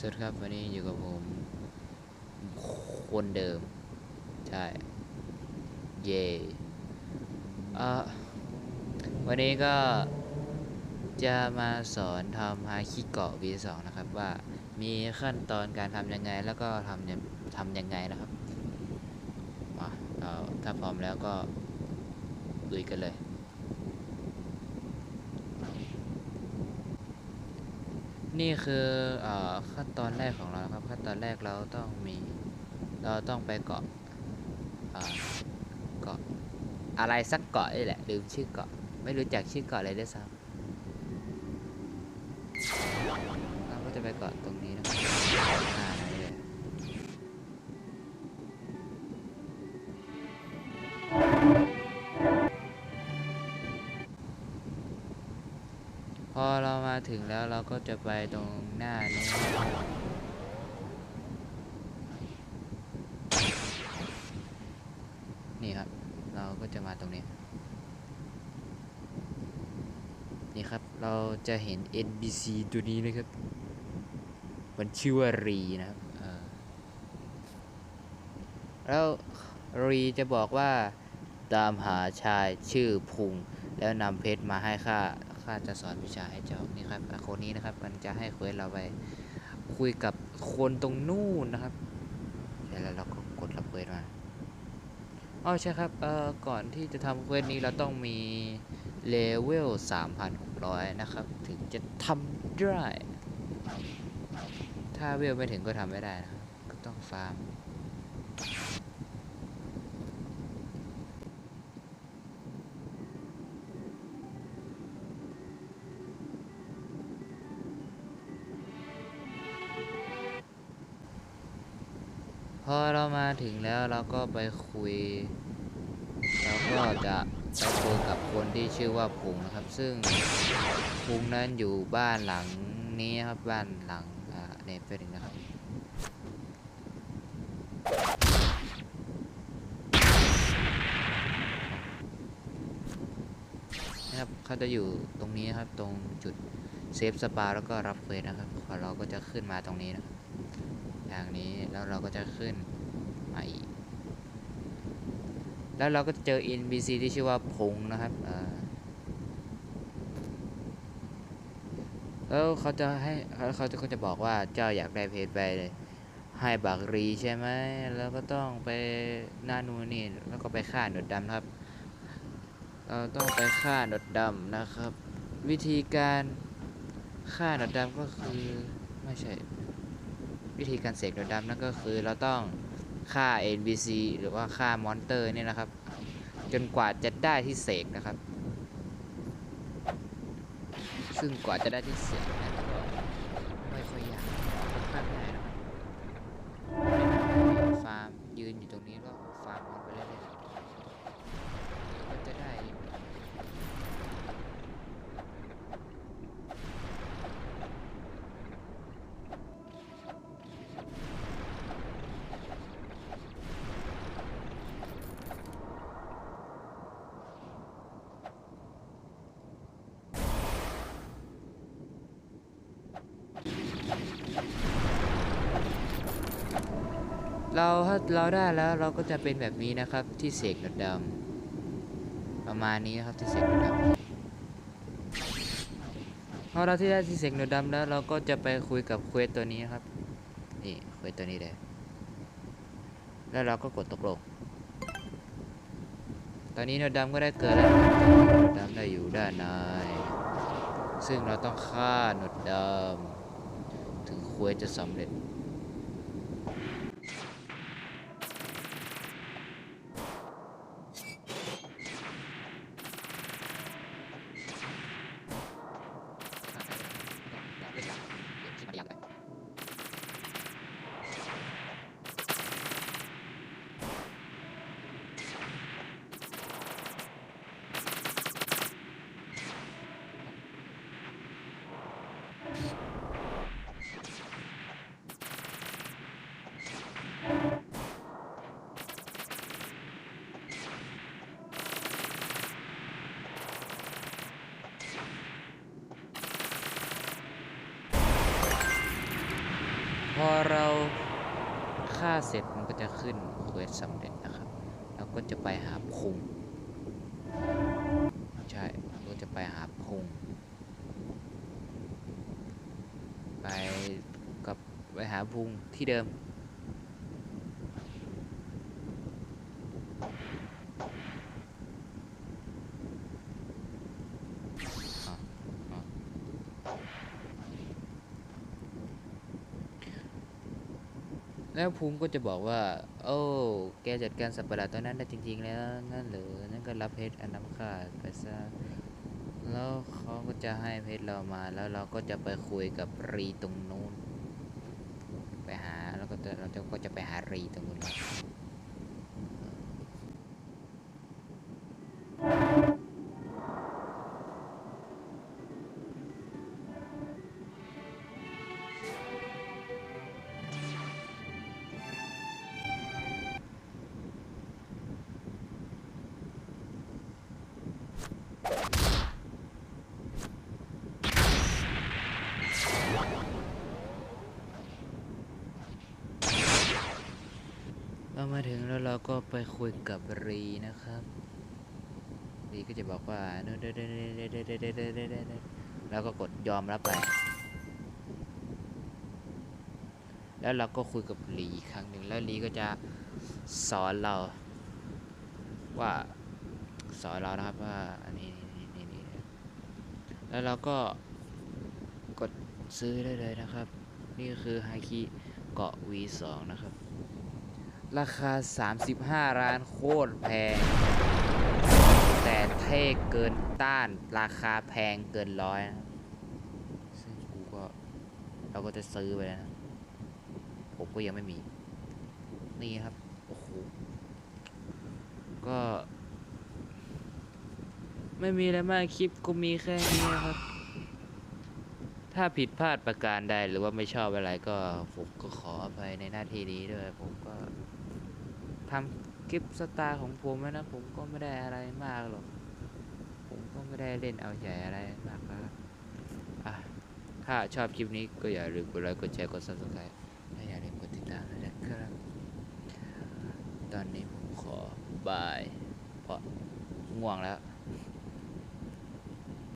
สวัสดีครับวันนี้อยู่กับผม คนเดิม ใช่ เย่อ่อวันนี้ก็จะมาสอนทำฮาคิเกาะ V2 นะครับว่ามีขั้นตอนการทำยังไงแล้วก็ทำยังทำยังไงนะครับมาเราถ้าพร้อมแล้วก็ลุยกันเลย นี่คืออขั้นตอนแรกของเราครับ ขั้นตอนแรกเราต้องมีเราต้องไปเกาะเอ่อเกาะอะไรสักเกาะนี่แหละลืมชื่อเกาะไม่รู้จักชื่อเกาะอะไรด้วยซ้ำเราก็จะไปเกาะตรงนี้นะครับ พอเรามาถึงแล้วเราก็จะไปตรงหน้านี้นี่ครับ เราก็จะมาตรงนี้ นี่ครับ เราจะเห็น NPC ตัวนี้นะครับ มันชื่อว่ารีนะครับแล้วรีจะบอกว่าตามหาชายชื่อพุง แล้วนำเพชรมาให้ข้า ข้าจะสอนวิชาให้เจ้านี่ครับคนนี้นะครับ มันจะให้เควสเราไปคุยกับคนตรงนู่นนะครับแล้วเราก็กดรับเควสมาอ๋อใช่ครับเอ่อก่อนที่จะทำเควสนี้เราต้องมีเลเวล3,600 นะครับ ถึงจะทำได้ ถ้าเวลไม่ถึงก็ทำไม่ได้นะก็ต้องฟาร์ม พอเรามาถึงแล้วเราก็ไปคุยเราก็จะไปคุยกับคนที่ชื่อว่าพุงนะครับ ซึ่งพุงนั้นอยู่บ้านหลังนี้ครับบ้านหลังอ่าเนฟเฟริงนะครับนะครับเขาจะอยู่ตรงนี้ครับตรงจุดเซฟสปาแล้วก็รับเควสนะครับพอเราก็จะขึ้นมาตรงนี้นะครับางนี้แล้วเราก็จะขึ้นมาอีก แล้วเราก็จะเจอ NPC ที่ชื่อว่าพงนะครับแล้วเขาจะให้เขาเขาจะเขาจะบอกว่าเจ้าอยากได้เพจไปให้บักรีใช่ไหม แล้วก็ต้องไปหน้านูนนี่ แล้วก็ไปฆ่าหนวดดำครับ เราต้องไปฆ่าหนวดดำนะครับ วิธีการฆ่าหนวดดำก็คือไม่ใช่ วิธีการเสกหนวดดำนั่นก็คือเราต้องฆ่า NBC หรือว่าฆ่ามอนเตอร์เนี่ยนะครับ จนกว่าจะได้ที่เสกนะครับ ซึ่งกว่าจะได้ที่เสกนก็ไม่ค่อยยากค่อนข้างง่ายนะครับฟาร์มยืนอยู่ตรงนี้ก็ฟาร์มมอนไปเรื่อยๆก็จะได้ เราถ้าเราได้แล้วเราก็จะเป็นแบบนี้นะครับที่เสกหนวดดำประมาณนี้นะครับที่เสกหนวดดำพอเราที่ได้ที่เสกหนวดดำแล้วเราก็จะไปคุยกับเควสตัวนี้ครับนี่เควสตัวนี้เลยแล้วเราก็กดตกลงตอนนี้หนวดดำก็ได้เกิดแล้วหนวดดำได้อยู่ด้านในซึ่งเราต้องฆ่าหนวดดำถึงเควสจะสำเร็จ พ พอเรา ฆ่าเสร็จมันก็จะขึ้นเควสสำเร็จนะครับเราก็จะไปหาพุงใช่เราก็จะไปหาพุงไปกับไปหาพุงที่เดิม อะอะ แล้วภูมิก็จะบอกว่า โอ้ แกจัดการสัตว์ประหลาดตัวนั้นได้จริง ๆ แล้วนั่นเหรอนั่นก็รับเพชรอันน้ำขาดไปซะแล้วเขาก็จะให้เพชรเรามา แล้วเราก็จะไปคุยกับรีตรงนู้น ไปหาแล้วก็เราจะก็จะไปหารีตรงนู้น เรามาถึงแล้วเราก็ไปคุยกับรีนะครับ รีก็จะบอกว่าเดดแล้วก็กดยอมรับไป แล้วเราก็คุยกับรีครั้งหนึ่งแล้วรีก็จะสอนเราว่า อนเรานะครับว่าอันนี้นี่นี่นี่นี่แล้วเราก็กดซื้อได้เลยนะครับ นี่คือไฮคิเกาะ V2 นะครับ ราคา 35 ล้านโคตรแพง แต่เท่เกินต้านราคาแพงเกินร้อยนะซึ่งกูก็เราก็จะซื้อไปนะ ผมก็ยังไม่มี นี่ครับ โอ้โหก็ ไม่มีอะไรมากคลิปก็มีแค่นี้ครับ ถ้าผิดพลาดประการใดหรือว่าไม่ชอบอะไรก็ผมก็ขออภัยในหน้าที่นี้ด้วย ผมก็ทำคลิปสไตล์ของผมนะผมก็ไม่ได้อะไรมากหรอก ผมก็ไม่ได้เล่นเอาใหญ่อะไรมากครับถ้าชอบคลิปนี้ก็อย่าลืมกดไลค์กดแชร์กด subscribe และอย่าลืมกดติดตามด้วยนะครับ ตอนนี้ผมขอบาย เพราะง่วงแล้ว